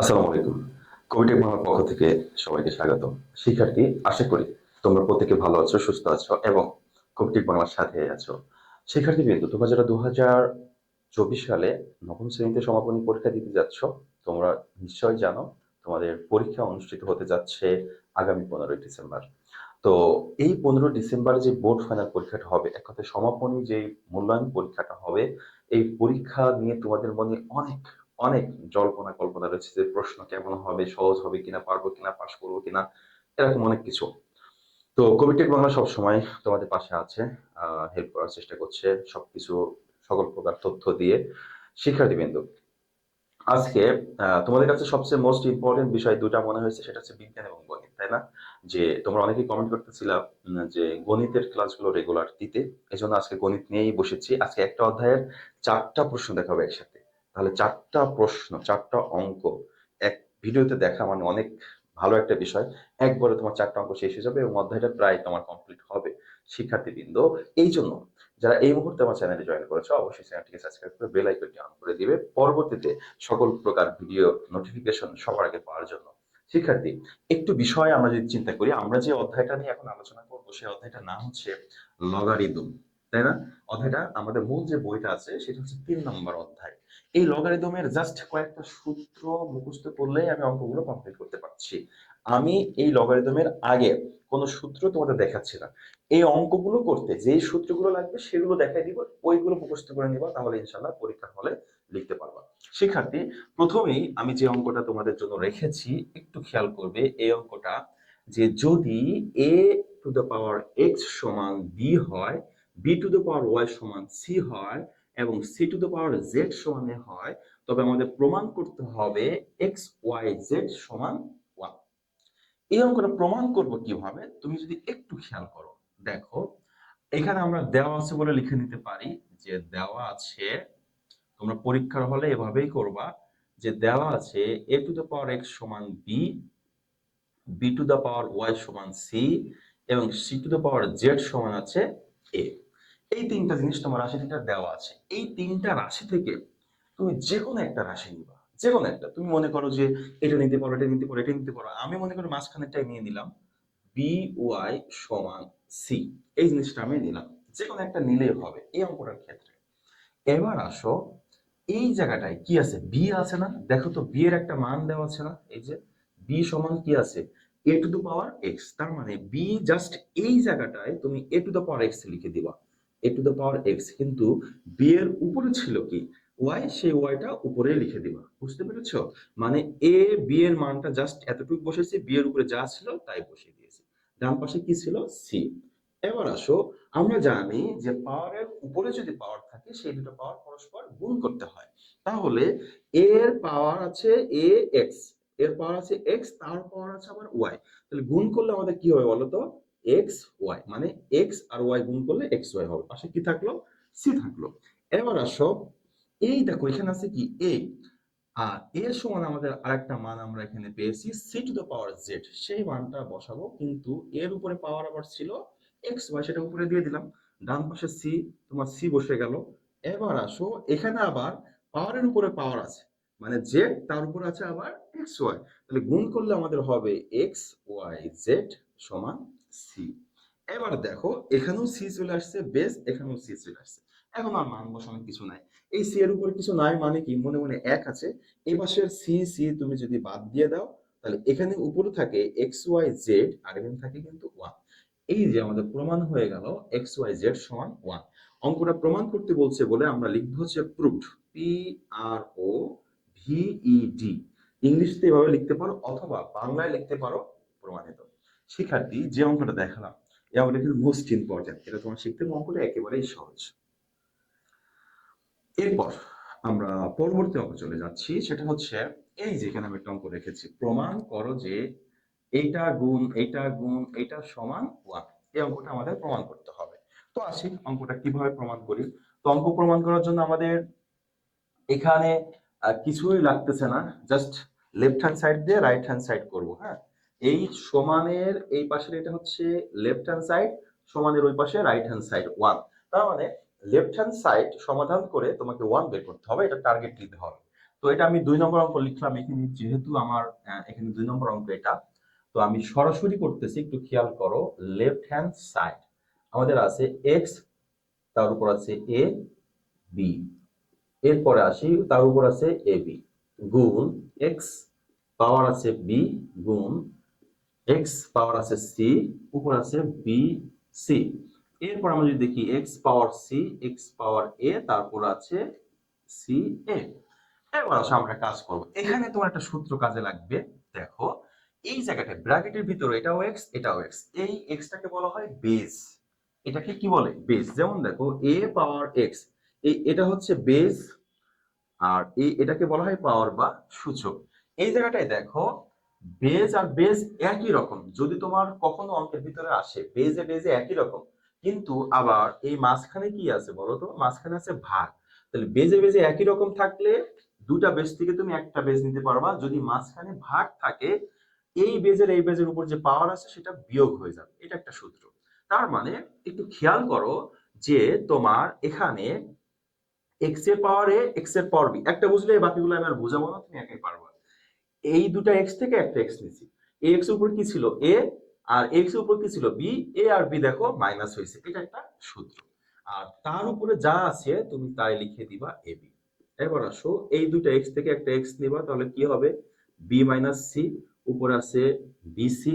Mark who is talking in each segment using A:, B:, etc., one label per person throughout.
A: আসসালামু আলাইকুম। কমিটি বাংলার পক্ষ থেকে সবাইকে স্বাগত শিক্ষার্থী, আশা করি তোমরা প্রত্যেকে ভালো আছো, সুস্থ আছো এবং কমিটি বাংলার সাথে আছো। শিক্ষার্থী বিন্দু, তোমরা যারা দু হাজার চব্বিশ সালে নবম শ্রেণীতে সমাপনী পরীক্ষা দিতে যাচ্ছ, তোমরা নিশ্চয় জানো তোমাদের পরীক্ষা অনুষ্ঠিত হতে যাচ্ছে আগামী পনেরোই ডিসেম্বর। তো এই পনেরো ডিসেম্বর যে বোর্ড ফাইনাল পরীক্ষাটা হবে, এক কথায় সমাপনী যে মূল্যায়ন পরীক্ষাটা হবে, এই পরীক্ষা নিয়ে তোমাদের মনে অনেক অনেক জল্পনা কল্পনা রয়েছে যে প্রশ্ন কেমন হবে সহজ হবে কিনা পারব কিনা পাশ করব কিনা এরকম অনেক কিছু। তো কমিটেড বাংলা সবসময় তোমাদের পাশে আছে হেল্প করার চেষ্টা করছে সবকিছু সকল প্রকার তথ্য দিয়ে শিক্ষার্থীবৃন্দ। আজকে আহ, তোমাদের কাছে সবচেয়ে মোস্ট ইম্পর্টেন্ট বিষয় দুটা মনে হয়েছে সেটা হচ্ছে বিজ্ঞান এবং গণিত তাই না? যে তোমরা অনেকেই কমেন্ট করতেছিলাম যে গণিতের ক্লাসগুলো রেগুলার দিতে এই জন্য আজকে গণিত নিয়েই বসেছি। আজকে একটা অধ্যায়ের চারটা প্রশ্ন দেখাবো একসাথে। তাহলে চারটা প্রশ্ন, চারটা অঙ্ক, এক ভিডিওতে দেখা মানে অনেক ভালো একটা বিষয়। একবারে তোমার চারটা অঙ্ক শেষ হয়ে যাবে এবং অধ্যায়টা প্রায় তোমার কমপ্লিট হবে, শিক্ষার্থীবৃন্দ। এই জন্য যারা এই মুহূর্তে আমার চ্যানেলে জয়েন করেছ, অবশ্যই চ্যানেলটিকে সাবস্ক্রাইব করে বেল আইকনটি অন করে দিবে। পরবর্তীতে সকল প্রকার ভিডিও নোটিফিকেশন সবার আগে পাওয়ার জন্য। শিক্ষার্থী, একটু বিষয় আমরা যদি চিন্তা করি, আমরা যে অধ্যায়টা নিয়ে এখন আলোচনা করব সেই অধ্যায়টার নাম হচ্ছে লগারিদম, তাই না? অধ্যায়টা, আমাদের মূল যে বইটা আছে, সেটা হচ্ছে তিন নম্বর অধ্যায়। এই লগারিদমের জাস্ট কয়েকটা সূত্র মুখস্থ করলেই আমি অঙ্কগুলো কমপ্লিট করতে পারছি। আমি এই লগারিদমের আগে কোনো সূত্র তোমাদের দেখাচ্ছি না। এই অঙ্কগুলো করতে যেই সূত্রগুলো লাগবে সেগুলো দেখাই দিব, ওইগুলো মুখস্থ করে নিবা, তাহলে ইনশাল্লাহ পরীক্ষার হলে লিখতে পারবা। শিক্ষার্থী, প্রথমেই আমি যে অঙ্কটা তোমাদের জন্য রেখেছি, একটু খেয়াল করবে, এই অঙ্কটা যে যদি A to the power X সমান বি হয় B to the power Y সমান সি হয় এবং C to the power Z সমান হয়, তবে আমাদের প্রমাণ করতে হবে এক্স ওয়াই জেড সমান ওয়ান এই অঙ্কটা প্রমাণ করব কীভাবে? তুমি যদি একটু খেয়াল করো, দেখো, এখানে আমরা দেওয়া আছে বলে লিখে নিতে পারি যে দেওয়া আছে, তোমরা পরীক্ষার হলে এভাবেই করবা, যে দেওয়া আছে A to the power X সমান B B to the power Y সমান সি এবং C to the power Z সমান আছে এ এই তিনটা জিনিস তোমার রাশি থেকে দেওয়া আছে। এই তিনটা রাশি থেকে তুমি যে কোনো একটা রাশি নিবা। যে কোনো একটা। তুমি মনে করো যে এটা নিতে পারো, এটা নিতে পারো, এটা নিতে পারো। আমি মনে করি মাঝখানেরটাই নিয়ে নিলাম। বি ওয়াই সমান সি এই জিনিসটা আমি নিলাম। যে কোনো একটা নিলেই হবে এই অঙ্কটার ক্ষেত্রে। এবার আসো, এই জায়গাটায় কি আছে? বি আছে না? দেখো তো বি এর একটা মান দেওয়া আছে না? এই যে বি সমান কি আছে? A to the power X তার মানে বি জাস্ট এই জায়গাটায় তুমি A to the power X লিখে দিবা। A to the power X কিন্তু বি এর উপরে ছিল কি? ওয়াই সেই ওয়াইটা উপরে লিখে দিবা, বুঝতে পেরেছ? মানে এ বি এর মানটা জাস্ট এতটুকু বসেছে বি এর উপরে যা ছিল তাই বসিয়ে দিয়েছে। ডান পাশে কি ছিল? সি এবার আসো, আমরা জানি যে পাওয়ারের উপরে যদি পাওয়ার থাকে, সেই দুটো পাওয়ার পরস্পর গুণ করতে হয়। তাহলে এর পাওয়ার আছে এ এক্সের পাওয়ার আছে এক্স তার পাওয়ার আছে আবার ওয়াই তাহলে গুণ করলে আমাদের কি হবে বলতো এক্স ওয়াই মানে এক্স আর ওয়াই গুণ করলে এক্স ওয়াই হবে। পাশে কি থাকল? সি থাকল। এবার আসো, এই দেখো, এখানে আছে কি? এ আর এর সমান আমাদের আরেকটা মান আমরা এখানে পেয়েছি C to the power Z সেই মানটা বসাবো, কিন্তু এর উপরে পাওয়ার আবার ছিল এক্স ওয়াই সেটা উপরে দিয়ে দিলাম। ডান পাশে সি তোমার সি বসে গেল। এবার আসো, এখানে আবার পাওয়ারের উপরে পাওয়ার আছে মানে জেড তার উপরে আছে আবার এক্স ওয়াই তাহলে গুণ করলে আমাদের হবে এক্স ওয়াই জেড সমান সি এবার দেখো, এখানেও সি চলে আসছে বেস এখানেও সি চলে আসছে। এখন আর মান বসানোর কিছু নাই। এই সি এর উপরে কিছু নাই মানে কি? মনে মনে এক আছে। এই পাশের সি সি তুমি যদি বাদ দিয়ে দাও, তাহলে এখানে উপরে থাকে এক্স ওয়াই জেড আর এখানে থাকে কিন্তু ওয়ান এই যে আমাদের প্রমাণ হয়ে গেল এক্স ওয়াই জেড সমান ওয়ান অঙ্কটা প্রমাণ করতে বলছে বলে আমরা লিখব হচ্ছে proved P R O V E ইংলিশতে এভাবে লিখতে পারো অথবা বাংলায় লিখতে পারো প্রমাণিত। শিক্ষার্থী যে অঙ্কটা দেখালাম, এই অঙ্কটা কিন্তু মোস্ট ইম্পর্টেন্ট এটা তোমার শিখতে অঙ্কটা একেবারেই সহজ। এরপর আমরা পরবর্তী অঙ্ক চলে যাচ্ছি, সেটা হচ্ছে, এই যেখানে আমি একটা অঙ্ক রেখেছি, প্রমাণ করো যে এইটা গুণ এইটা গুণ, এইটা সমান ওয়ান এই অঙ্কটা আমাদের প্রমাণ করতে হবে। তো আসি, অঙ্কটা কীভাবে প্রমাণ করি? তো অঙ্ক প্রমাণ করার জন্য আমাদের এখানে কিছুই লাগতেছে না জাস্ট লেফট হ্যান্ড সাইড দিয়ে রাইট হ্যান্ড সাইড করব হ্যাঁ? এই সমানের এই পাশের এটা হচ্ছে লেফট হ্যান্ড সাইড সমানের ওই পাশে রাইট হ্যান্ড সাইড ওয়ান তার মানে লেফট হ্যান্ড সাইড সমাধান করে তোমাকে ওয়ান বের করতে হবে, এটা টার্গেট নিতে হবে। তো এটা আমি দুই নম্বর অঙ্ক লিখলাম, এখানে যেহেতু আমার এখানে দুই নম্বর অঙ্ক এটা, তো আমি সরাসরি করতেছি, একটু খেয়াল করো লেফট হ্যান্ড সাইড আমাদের আছে এক্স তার উপর আছে এ বি এরপরে আসি, তার উপর আছে এ বি গুণ এক্স পাওয়ার আছে বি গুণ এক্স পাওয়ার আছে সি উপর আছে বি সি এরপর আমরা যদি দেখি X power C X power A তারপর আছে সি এ এবার আসো আমরা কাজ করব। এখানে তোমার একটা সূত্র কাজে লাগবে, দেখো। এই জায়গাটা ব্র্যাকেটের ভিতরে, এটাও এক্স এটাও এক্স এই এক্সটাকে বলা হয় বেস এটাকে কি বলে? বেস যেমন দেখো এ পাওয়ার এক্স এই এটা হচ্ছে বেস আর এই এটাকে বলা হয় পাওয়ার বা সূচক। এই জায়গাটায় দেখো বেজ আর বেজ একই রকম। যদি তোমার কখনো অঙ্কের ভিতরে আসে বেজে বেজে একই রকম, কিন্তু আবার এই মাঝখানে কি আছে বলো তো? মাঝখানে আছে ভাগ। তাহলে বেজে বেজে একই রকম থাকলে দুটা বেজ থেকে তুমি একটা বেজ নিতে পারবা। যদি মাঝখানে ভাগ থাকে, এই বেজের এই বেজের উপর যে পাওয়ার আছে, সেটা বিয়োগ হয়ে যাবে। এটা একটা সূত্র। তার মানে একটু খেয়াল করো যে তোমার এখানে এক্সের পাওয়ার এক্সের পাওয়ার বি একটা বুঝলে বাকিগুলো আমি আর বুঝাবো না, তুমি একাই পারবা। এই দুটা এক্স থেকে একটা এক্স নিছি এ এক্স উপর কি ছিল? এ আর এক্স উপর কি ছিল? বি এ আর বি দেখো মাইনাস হয়েছে। এটা একটা সূত্র। আর তার উপরে যা আছে, তুমি তাই লিখে দিবা এ বি এবার আসো, এই দুটা এক্স থেকে একটা এক্স নিবা, তাহলে কি হবে? বি মাইনাস সি উপর আছে বিসি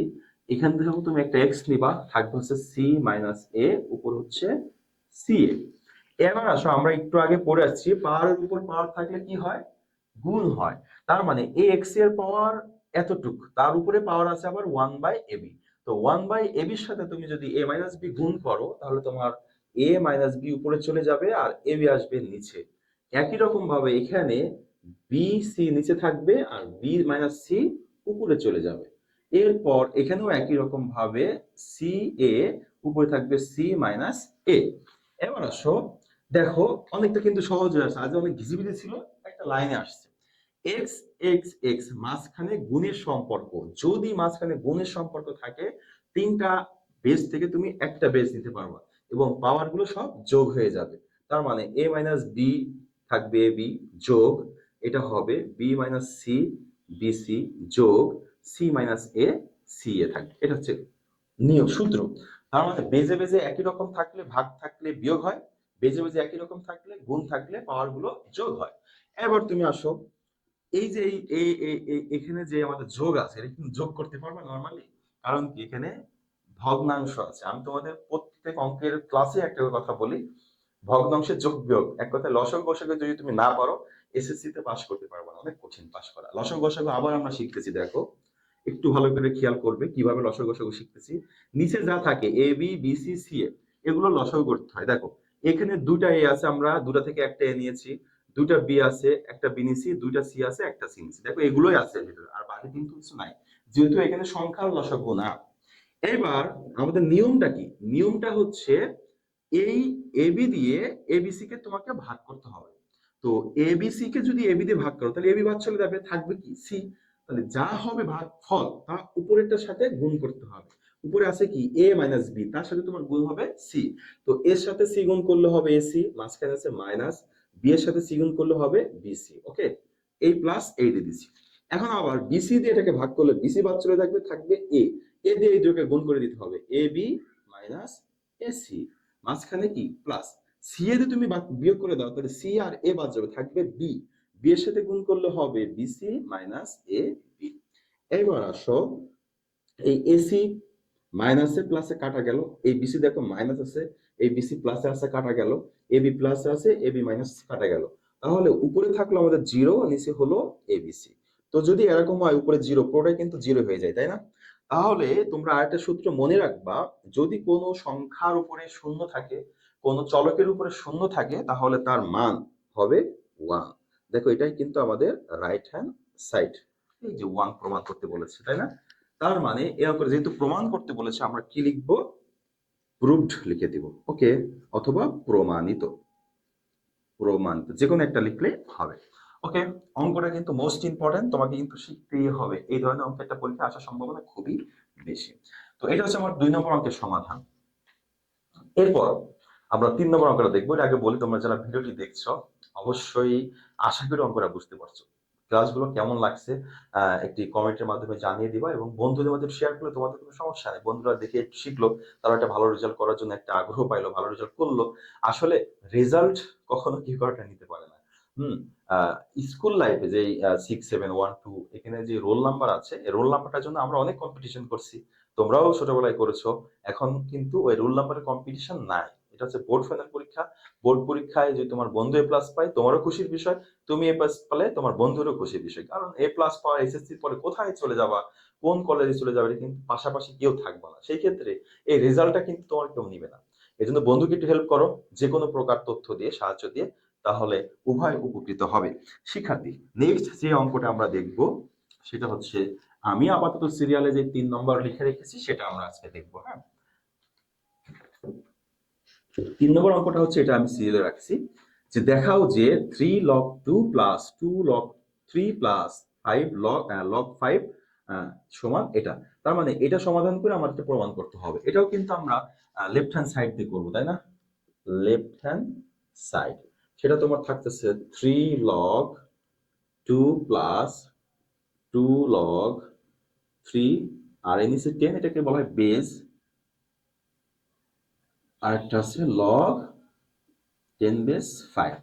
A: এখান থেকে তুমি একটা এক্স নিবা, থাকবে হচ্ছে সি মাইনাস এ উপর হচ্ছে সি এ এবার আসো, আমরা একটু আগে পড়ে আসছি, পাওয়ারের উপর পাওয়ার থাকলে কি হয়? গুণ হয়। তার মানে এ এক্সের পাওয়ার এতটুক। তার উপরে পাওয়ার আছে আবার ওয়ান বাই এবি তো ওয়ান বাই এবির সাথে তুমি যদি এ মাইনাস বি গুণ করো, তাহলে তোমার এ মাইনাস বি উপরে চলে যাবে আর এবি আসবে নিচে। একই রকম ভাবে এখানে বি সি নিচে থাকবে আর বি মাইনাস সি উপরে চলে যাবে। এরপর এখানেও একই রকম ভাবে সি এ উপরে থাকবে সি মাইনাস এ এবার আসো, দেখো, অনেকটা কিন্তু সহজ হয়ে আসছে। আজ অনেক ঘিজিবিজি ছিল, একটা লাইনে আসছে। এক্স এক্স এক্স মাঝখানে গুণের সম্পর্ক। যদি মাঝখানে গুণের সম্পর্ক থাকে, তিনটা বেস থেকে তুমি একটা বেস নিতে পারবা এবং পাওয়ারগুলো সব যোগ হয়ে যাবে। তার মানে এ মাইনাস বি থাকবে এ বি যোগ, এটা হবে বি মাইনাস সি বিসি যোগ C minus A C A থাকবে। এটা হচ্ছে নিয়ম সূত্র। তার মানে বেজে বেজে একই রকম থাকলে ভাগ থাকলে বিয়োগ হয় বেজে বেজে একই রকম থাকলে গুণ থাকলে পাওয়ারগুলো যোগ হয়। এবার তুমি আসো এই যে এই এখানে যে আমাদের যোগ আছে, এটা কিন্তু যোগ করতে পারবে নর্মালি কারণ কি এখানে ভগ্নাংশ আছে। আমি তোমাদের প্রত্যেক অঙ্কের ক্লাসে একটা কথা বলি ভগ্নাংশের যোগ বিয়োগ। এক কথায় লসক গসকে যদি তুমি না পারো এসএসসি তে পাস করতে পারবে না, অনেক কঠিন পাস করা। লসক গসক আবার আমরা শিখতেছি, দেখো, একটু ভালো করে খেয়াল করবে কীভাবে লসক গসক শিখতেছি। নিচে যা থাকে A B B C C A এগুলো লসক করতে হয়। দেখো, এখানে দুটা এ আছে, আমরা দুটা থেকে একটা এ নিয়েছি। দুটা বি আছে, একটা বি নিছি, দুইটা সি আছে, একটা সিনিসি দেখো, এগুলোই আছে ভিতরে, আর বাকি কিন্তু কিছু নাই। যেহেতু এখানে সংখ্যার লসাগু না, এবার আমাদের নিয়মটা কি? নিয়মটা হচ্ছে এই এবি দিয়ে এবিসি কে তোমাকে ভাগ করতে হবে। তো এবিসি কে যদি এবি দিয়ে ভাগ করো, তাহলে এবি বাদ চলে যাবে, থাকবে কি? সি তাহলে যা হবে ভাগ ফল তা উপরেরটার সাথে গুণ করতে হবে। উপরে আছে কি? এ মাইনাস বি তার সাথে তোমার গুণ হবে সি তো এর সাথে সি গুণ করলে হবে এসি মাঝখানে আছে মাইনাস বি এর সাথে সি গুণ করলে হবে বিসি ওকে এই প্লাস এই দিয়ে দিছি এখন আবার বিসি দিয়ে এটাকে ভাগ করলে বিসি বাদ চলে থাকবে থাকবে এ এ দিয়ে এই দুটোকে গুণ করে দিতে হবে। এ বি মাইনাস এসি মাঝখানে কি? প্লাস সি এ দিয়ে তুমি বিয়োগ করে দাও, তাহলে সি আর এ বাদ যাবে, থাকবে বি বি এর সাথে গুণ করলে হবে বিসি মাইনাস এ বি এবার আসো, এই এসি মাইনাসে প্লাসে কাটা গেল। এই বিসি দেখো মাইনাস আছে, এই বিসি প্লাসে আছে কাটা গেল। এবি প্লাস আছে এবি মাইনাস কাটা গেল। তাহলে উপরে থাকল আমাদের জিরো নিচে হলো এবিসি তো যদি এরকম হয়, উপরে জিরো পুরোটাই কিন্তু জিরো হয়ে যায়, তাই না? তাহলে তোমরা আরেকটা সূত্র মনে রাখবা, যদি কোনো সংখ্যার উপরে শূন্য থাকে, কোনো চলকের উপরে শূন্য থাকে, তাহলে তার মান হবে ওয়ান দেখো, এটাই কিন্তু আমাদের রাইট হ্যান্ড সাইড এই যে ওয়ান প্রমাণ করতে বলেছে, তাই না? তার মানে এরকম করে, যেহেতু প্রমাণ করতে বলেছে, আমরা কি লিখব? প্রুভড লিখে দিব, ওকে? অথবা প্রমাণিত। প্রমাণিত যে কোনো একটা লিখলে হবে। ওকে? অঙ্কটা কিন্তু মোস্ট ইম্পর্টেন্ট তোমাকে কিন্তু শিখতেই হবে। এই ধরনের অঙ্কের একটা পরীক্ষা আসার সম্ভাবনা খুবই বেশি। তো এটা হচ্ছে আমার দুই নম্বর অঙ্কের সমাধান। এরপর আমরা তিন নম্বর অঙ্কটা দেখব। এর আগে বলি, তোমরা যারা ভিডিওটি দেখছ, অবশ্যই আশা করি অঙ্কটা বুঝতে পারছ। ক্লাসগুলো কেমন লাগছে একটি কমেন্টের মাধ্যমে জানিয়ে দিবা এবং বন্ধুদের মধ্যে শেয়ার করলে তোমাদের কোনো সমস্যা নেই। বন্ধুরা দেখে শিখলো, তারা একটা ভালো রেজাল্ট করার জন্য একটা আগ্রহ পাইলো, ভালো রেজাল্ট করল। আসলে রেজাল্ট কখনো কি করাটা নিতে পারে না। হুম স্কুল লাইফে যে সিক্স সেভেন ওয়ান টু এখানে যে রোল নাম্বার আছে, এই রোল নাম্বারটার জন্য আমরা অনেক কম্পিটিশন করছি। তোমরাও ছোটবেলায় করেছ, এখন কিন্তু ওই রোল নাম্বারের কম্পিটিশন নাই। এটা হচ্ছে বোর্ড ফাইনাল পরীক্ষা। বোর্ড পরীক্ষায় যদি তোমার বন্ধু এ প্লাস পায়, তোমারও খুশির বিষয়। তুমি এ প্লাস পেলে, তোমার বন্ধুরও খুশির বিষয়। কারণ এ প্লাস পাওয়া এসএসসির পরে কোথায় চলে যাবা? কোন কলেজে চলে যাবে? কিন্তু পাশাপাশি কেউ থাকবে না। সেই ক্ষেত্রে এই রেজাল্টটা কিন্তু তোমার কেউ নিবে না। এই জন্য বন্ধুকে একটু হেল্প করো, যে কোনো প্রকার তথ্য দিয়ে, সাহায্য দিয়ে, তাহলে উভয় উপকৃত হবে। শিক্ষার্থী নেক্সট যে অঙ্কটা আমরা দেখব, সেটা হচ্ছে, আমি আপাতত সিরিয়ালে যে তিন নম্বর লিখে রেখেছি, সেটা আমরা আজকে দেখব হ্যাঁ? তিন নম্বর অঙ্কটা হচ্ছে এটা আমি সিরিয়ালে রাখছি, যে দেখাও যে three log two plus two log three plus five log log five সমান এটা। তার মানে এটা সমাধান করে আমাদের প্রমাণ করতে হবে। এটাও কিন্তু আমরা লেফট হ্যান্ড সাইড দিয়ে করব, তাই না? লেফট হ্যান্ড সাইড সেটা তোমার থাকতেছে three log two plus two log three আর নিচে টেন এটাকে বলা হয় বেস আর একটা আছে লগ টেন বেস ফাইভ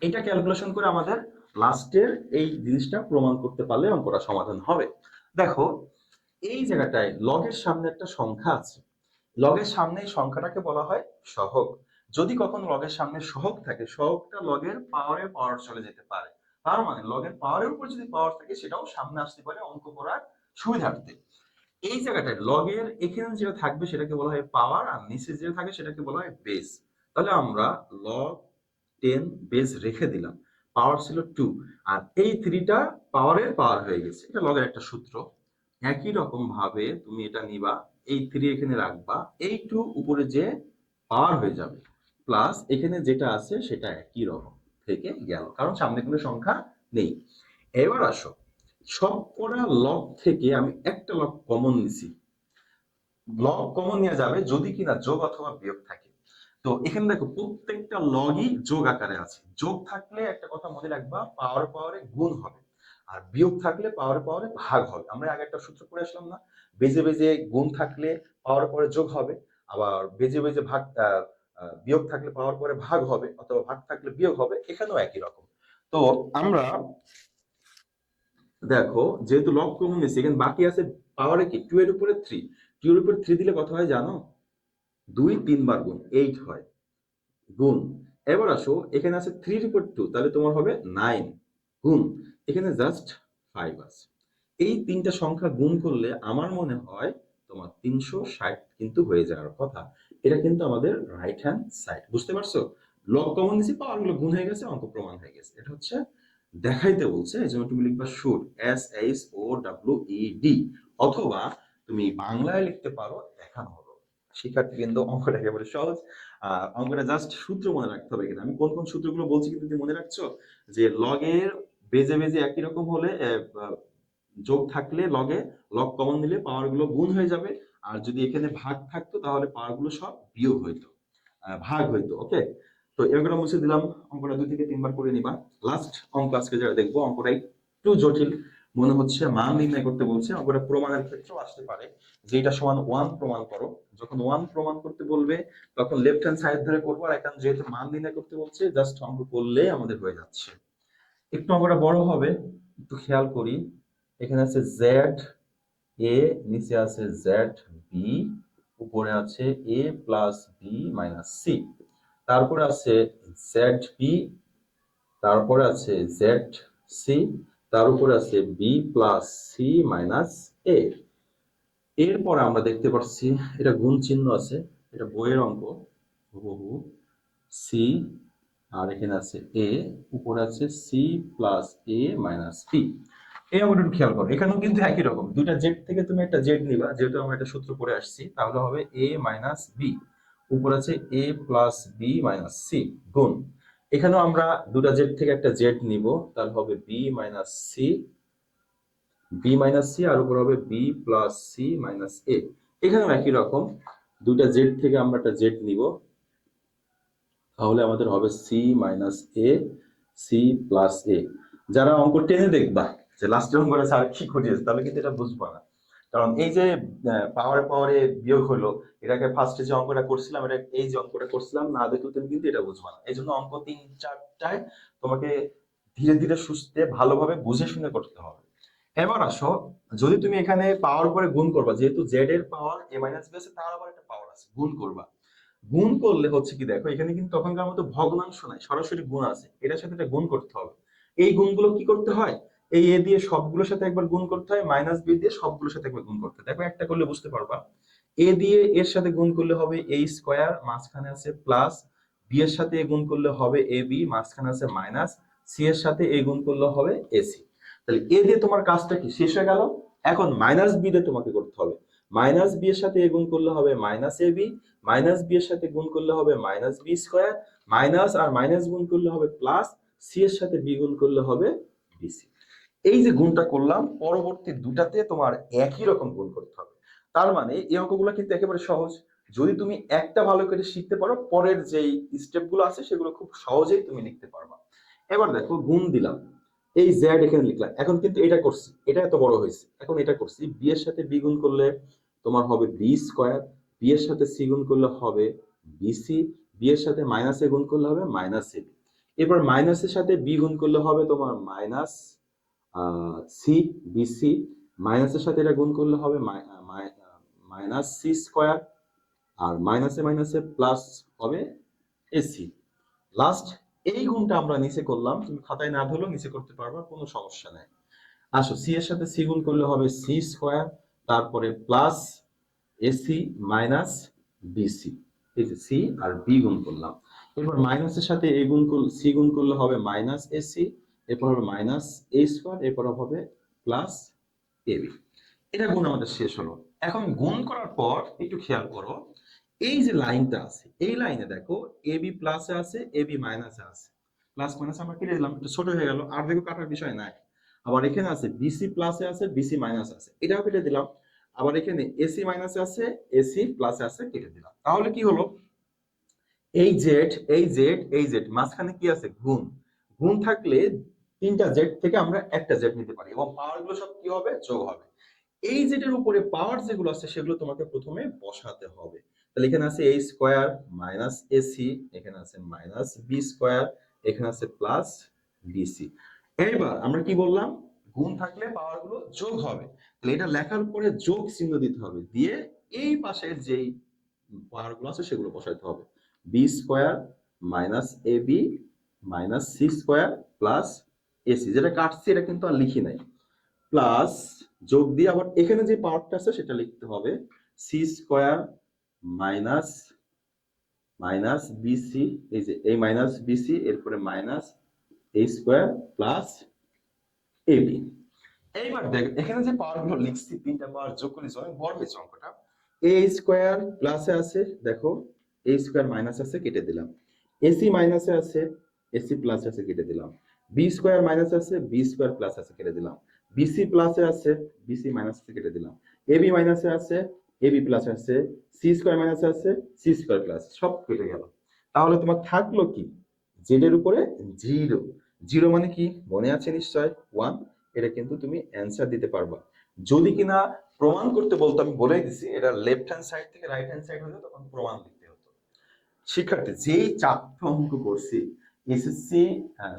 A: এটা ক্যালকুলেশন করে আমাদের লাস্টের এই জিনিসটা প্রমাণ করতে পারলে অঙ্কটা সমাধান হবে। দেখো, এই জায়গাটায় লগের সামনে একটা সংখ্যা আছে। লগের সামনে এই সংখ্যাটাকে বলা হয় সহগ। যদি কখনো লগের সামনে সহগ থাকে, সহগটা লগের পাওয়ারে পাওয়ার চলে যেতে পারে। তার মানে লগের পাওয়ারের উপর যদি পাওয়ার থাকে, সেটাও সামনে আসতে পারে অঙ্ক করার সুবিধার্থে। এই জায়গাটায় লগের এখানে যেটা থাকবে সেটাকে বলা হয় পাওয়ার আর নিচে যেটা থাকে সেটাকে বলা হয় বেস তাহলে আমরা লগ টেন বেস রেখে দিলাম। পাওয়ার ছিল টু আর এই থ্রিটা পাওয়ারের পাওয়ার হয়ে গেছে। এটা লগের একটা সূত্র। একই রকম ভাবে তুমি এটা নিবা, এই থ্রি এখানে রাখবা, এই টু উপরে যে পাওয়ার হয়ে যাবে। প্লাস এখানে যেটা আছে সেটা একই রকম থেকে গেল। কারণ সামনে কোনো সংখ্যা নেই। এবার আসো। সবকটা লগ থেকে আমি একটা লগ কমন নিছি। লগ কমন নেওয়া যাবে যদি কিনা যোগ অথবা বিয়োগ থাকে। তো এখানে দেখো, প্রত্যেকটা লগই যোগ আকারে আছে। যোগ থাকলে একটা কথা মনে রাখবা পাওয়ার পাওয়ারে গুণ হবে। আর বিয়োগ থাকলে পাওয়ার পাওয়ারে ভাগ হবে। আমরা আগে একটা সূত্র পড়ে আসলাম না? বেজে বেজে গুণ থাকলে পাওয়ার পরে যোগ হবে। আবার বেজে বেজে ভাগ বিয়োগ থাকলে পাওয়ার পরে ভাগ হবে। অথবা ভাগ থাকলে বিয়োগ হবে। এখানেও একই রকম। তো আমরা দেখো, যেহেতু লগ কমন নিয়েছি এখানে বাকি আছে পাওয়ারে কি? টু এর উপরে থ্রি টু এর উপরে থ্রি দিলে কত হয় জানো? দুই তিনবার গুণ এইট হয়। গুণ। এবার আসো, এখানে আছে থ্রির উপর টু তাহলে তোমার হবে নাইন গুণ। এখানে জাস্ট ফাইভ আছে। এই তিনটা সংখ্যা গুণ করলে আমার মনে হয় তোমার তিনশো ষাট কিন্তু হয়ে যাওয়ার কথা। এটা কিন্তু আমাদের রাইট হ্যান্ড সাইড বুঝতে পারছ? লগ কমন নিয়েছি পাওয়ারগুলো গুণ হয়ে গেছে, অঙ্ক প্রমাণ হয়ে গেছে। এটা হচ্ছে দেখাইতে বলছে এই জন্য তুমি লিখবা showed S H O W E D অথবা তুমি বাংলায় লিখতে পারো দেখানো হলো। শিক্ষার্থী কিন্তু অঙ্কটা একেবারে সহজ। আহ, অঙ্কটা জাস্ট সূত্র মনে রাখতে হবে কিন্তু আমি কোন কোন সূত্রগুলো বলছি কিন্তু মনে রাখছো? যে লগের বেজে বেজে একই রকম হলে যোগ থাকলে লগে লগ কমন দিলে পাওয়ারগুলো গুণ হয়ে যাবে। আর যদি এখানে ভাগ থাকতো তাহলে পাওয়ারগুলো সব বিয়োগ হইতো ভাগ হইতো ওকে তো এগুলো মুছে দিলাম, অঙ্কটা দুই থেকে তিনবার করে নিবা। লাস্ট অঙ্ক আজকে যেটা দেখব, অঙ্কটা একটু জটিল। মনে হচ্ছে মান নির্ণয় করতে বলছে, অঙ্কটা প্রমাণের ক্ষেত্রেও আসতে পারে। যে এটা সমান ওয়ান প্রমাণ করো। যখন ওয়ান প্রমাণ করতে বলবে, তখন লেফট হ্যান্ড সাইড ধরে করব, আর এখন যেহেতু মান নির্ণয় করতে বলছে জাস্ট অঙ্ক করলে আমাদের হয়ে যাচ্ছে। একটু অঙ্কটা বড় হবে, একটু খেয়াল করি। এখানে আছে জেড এ নিচে আছে জেড বি উপরে আছে A plus B minus C তারপরে আছে জেড বি তারপরে আছে জেড সি তার উপরে আছে B plus C minus A এরপর আমরা দেখতে পাচ্ছি, এটা গুণ চিহ্ন আছে, এটা বইয়ের অঙ্ক, হুবহু সি আর এখানে আছে এ উপরে আছে C plus A minus B এই অঙ্কটা খেয়াল করো, এখানেও কিন্তু একই রকম, দুইটা জেড থেকে তুমি একটা জেড নিবা, যেহেতু আমরা একটা সূত্র পড়ে আসছি, তাহলে হবে এ মাইনাস বি উপর আছে A plus B minus C গুণ। এখানেও আমরা দুটা জেড থেকে একটা জেড নিব তাহলে হবে B minus C B minus C আর উপর হবে B plus C minus A এখানেও একই রকম, দুইটা জেড থেকে আমরা একটা জেড নিব, তাহলে আমাদের হবে C minus A C plus A যারা অঙ্ক টেনে দেখবা, যে লাস্টের অঙ্কটা স্যার কি করিয়েছে, তাহলে কিন্তু এটা বুঝবা না। কারণ এই যে পাওয়ারে পাওয়ারে বিয়োগ হলো, এটাকে ফার্স্টে যে অঙ্কটা করছিলাম, এটা এই যে অঙ্কটা করছিলাম, না দেখলে তুমি কিন্তু এটা বুঝবা না। এই জন্য অঙ্ক তিন চারটায় তোমাকে ধীরে ধীরে সুস্থে, ভালোভাবে বুঝে শুনে করতে হবে। এবার আসো, যদি তুমি এখানে পাওয়ার উপরে গুণ করবা, যেহেতু জেড এর পাওয়ার এ মাইনাস বি আছে, তার আবার একটা পাওয়ার আছে, গুণ করবা। গুণ করলে হচ্ছে কি, দেখো, এখানে কিন্তু তখনকার মতো ভগ্নাংশ নাই, সরাসরি গুণ আছে, এটার সাথে এটা গুণ করতে হবে। এই গুণগুলো কি করতে হয়? এই এ দিয়ে সবগুলোর সাথে একবার গুণ করতে হয় মাইনাস বি দিয়ে সবগুলোর সাথে একবার গুণ করতে হয়। দেখো একটা করলে বুঝতে পারবা। এ দিয়ে এর সাথে গুণ করলে হবে এ স্কোয়ার মাঝখানে আছে প্লাস বি এর সাথে এ গুণ করলে হবে এ বি মাঝখানে আছে মাইনাস সি এর সাথে এ গুণ করলে হবে এসি তাহলে এ দিয়ে তোমার কাজটা কি? শেষ হয়ে গেল। এখন মাইনাস বি দিয়ে তোমাকে করতে হবে। মাইনাস বি এর সাথে এ গুণ করলে হবে minus A B minus B এর সাথে গুণ করলে হবে মাইনাস বি স্কোয়ার মাইনাস আর মাইনাস গুণ করলে হবে প্লাস সি এর সাথে বি গুণ করলে হবে বিসি এই যে গুণটা করলাম, পরবর্তী দুটাতে তোমার একই রকম গুণ করতে হবে। তার মানে এই অঙ্কগুলো কিন্তু একেবারে সহজ। যদি তুমি একটা ভালো করে শিখতে পারো, পরের যেই স্টেপগুলো আছে সেগুলো খুব সহজেই তুমি লিখতে পারবা। এবার দেখো, গুণ দিলাম। এই জেড এখানে লিখলাম। এখন কিন্তু এটা করছি। এটা এত বড় হয়েছে। এখন এটা করছি। বি এর সাথে বি গুণ করলে তোমার হবে বি স্কোয়ার বি এর সাথে সি গুণ করলে হবে বিসি বি এর সাথে মাইনাস এ গুণ করলে হবে মাইনাস এ এবার মাইনাসের সাথে বি গুণ করলে হবে তোমার মাইনাস সি বিসি মাইনাসের সাথে এটা গুণ করলে হবে মাইনাস সি স্কোয়ার আর মাইনাসে মাইনাসে প্লাস হবে এসি লাস্ট এই গুণটা আমরা নিচে করলাম, তুমি খাতায় না ধরলেও নিচে করতে পারবা, কোনো সমস্যা নেই। আসো সি এর সাথে সি গুণ করলে হবে সি স্কোয়ার তারপরে প্লাস এসি মাইনাস বিসি এই যে সি আর বি গুণ করলাম। এরপর মাইনাসের সাথে এ গুণ সি গুণ করলে হবে মাইনাস এসি এরপর হবে মাইনাস এ স্কোয়ার এরপর হবে প্লাস এবি এটা গুণ আমাদের শেষ হলো। এখন গুণ করার পর একটু খেয়াল করো, এই যে লাইনটা আছে, এই লাইনে দেখো এ বি প্লাসে আছে এ বি মাইনাসে আছে। প্লাস মাইনাস আমরা কেটে দিলাম, একটু ছোট হয়ে গেল, আর দেখো কাটার বিষয় নাই। আবার এখানে আছে বিসি প্লাসে আছে বিসি মাইনাস আছে, এটাও কেটে দিলাম। আবার এখানে এসি মাইনাসে আছে এসি প্লাসে আছে, কেটে দিলাম। তাহলে কি হলো? এই জেড এই জেড এই জেড মাঝখানে কি আছে? গুণ। গুণ থাকলে তিনটা জেড থেকে আমরা একটা জেড নিতে পারি এবং পাওয়ারগুলো সব কি হবে? যোগ হবে। এই জেডের উপরে পাওয়ার যেগুলো আছে, সেগুলো তোমাকে প্রথমে বসাতে হবে। তাহলে এখানে আছে এই স্কোয়ার মাইনাস এসি এখানে আছে মাইনাস বি স্কোয়ার এখানে আছে প্লাস বিসি এইবার আমরা কি বললাম? গুণ থাকলে পাওয়ারগুলো যোগ হবে। তাহলে এটা লেখার পরে যোগ চিহ্ন দিতে হবে। দিয়ে এই পাশের যেই পাওয়ারগুলো আছে, সেগুলো বসাইতে হবে। B square minus A B minus C square plus AC যেটা কাটছি এটা কিন্তু আর লিখি নাই। প্লাস যোগ দিয়ে আবার এখানে যে পাওয়ারটা আছে সেটা লিখতে হবে। C square minus minus BC এই যে, এই মাইনাস বিসি এরপরে minus A square plus AB এইবার দেখ, এখানে যে পাওয়ারগুলো লিখছি, তিনটা পাওয়ার যোগ করেছি, অনেক বড় হয়েছে অঙ্কটা। এ স্কোয়ার প্লাসে আছে, দেখো এ স্কোয়ার মাইনাস আছে, কেটে দিলাম। এসি মাইনাসে আছে এসি প্লাস আছে, কেটে দিলাম। বি স্কোয়ার মাইনাস আছে বি স্কোয়ার প্লাস আছে, কেটে দিলাম। বিসি প্লাসে আছে বিসি মাইনাস কেটে দিলাম। এ এবি মাইনাসে আছে এবি প্লাস আছে সি স্কোয়ার মাইনাস আছে সি স্কোয়ার প্লাস সব কেটে গেল। তাহলে তোমার থাকল কি? জেড এর উপরে জিরো জিরো মানে কি? মনে আছে নিশ্চয়? ওয়ান এটা কিন্তু তুমি অ্যান্সার দিতে পারবা। যদি কিনা প্রমাণ করতে বলতো, আমি বলেই দিছি, এটা লেফট হ্যান্ড সাইড থেকে রাইট হ্যান্ড সাইড হতো তখন প্রমাণ লিখতে হতো। শিক্ষার্থী, যেই চারটা অঙ্ক করছি এসএসসি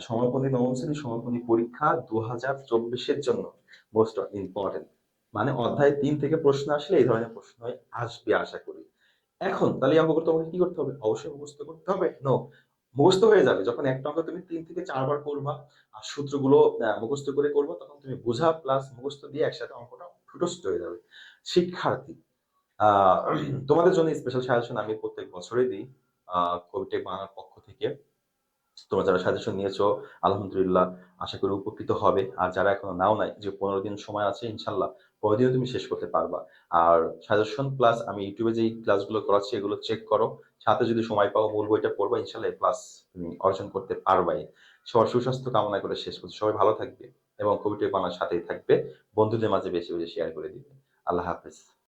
A: সমাপনী নবম শ্রেণি সমাপনী পরীক্ষা দু হাজার চব্বিশের জন্য মোস্ট ইম্পর্টেন্ট মানে অধ্যায় তিন থেকে প্রশ্ন আসলে এই ধরনের প্রশ্ন আসবে, আশা করি। এখন তাহলে অঙ্ক তোমাকে কি করতে হবে? অবশ্যই মুখস্থ করতে হবে? নো মুখস্থ হয়ে যাবে। যখন একটা অঙ্ক তুমি তিন থেকে চারবার করবা আর সূত্রগুলো মুখস্থ করে করবা, তখন তুমি বোঝা প্লাস মুখস্থ দিয়ে একসাথে অঙ্কটা ফুটস্থ হয়ে যাবে। শিক্ষার্থী তোমাদের জন্য স্পেশাল সাজেশন আমি প্রত্যেক বছরই দিই কবিটেক বাংলার পক্ষ থেকে। তোমরা যারা সাজেশন নিয়েছো, আলহামদুলিল্লাহ আশা করি উপকৃত হবে। আর যারা এখনও নাও নাই, যে পনেরো দিন সময় আছে, ইনশাল্লাহ পনেরো দিনে তুমি শেষ করতে পারবা। আর সাজেশন প্লাস আমি ইউটিউবে যে ক্লাসগুলো করাচ্ছি, এগুলো চেক করো। সাথে যদি সময় পাও মূল বইটা পড়বা, ইনশাল্লাহ প্লাস তুমি অর্জন করতে পারবাই সবার সুস্বাস্থ্য কামনা করে শেষ করছি। সবাই ভালো থাকবে এবং কবিটেক বাংলার সাথেই থাকবে। বন্ধুদের মাঝে বেশি বেশি শেয়ার করে দিবে। আল্লাহ হাফেজ।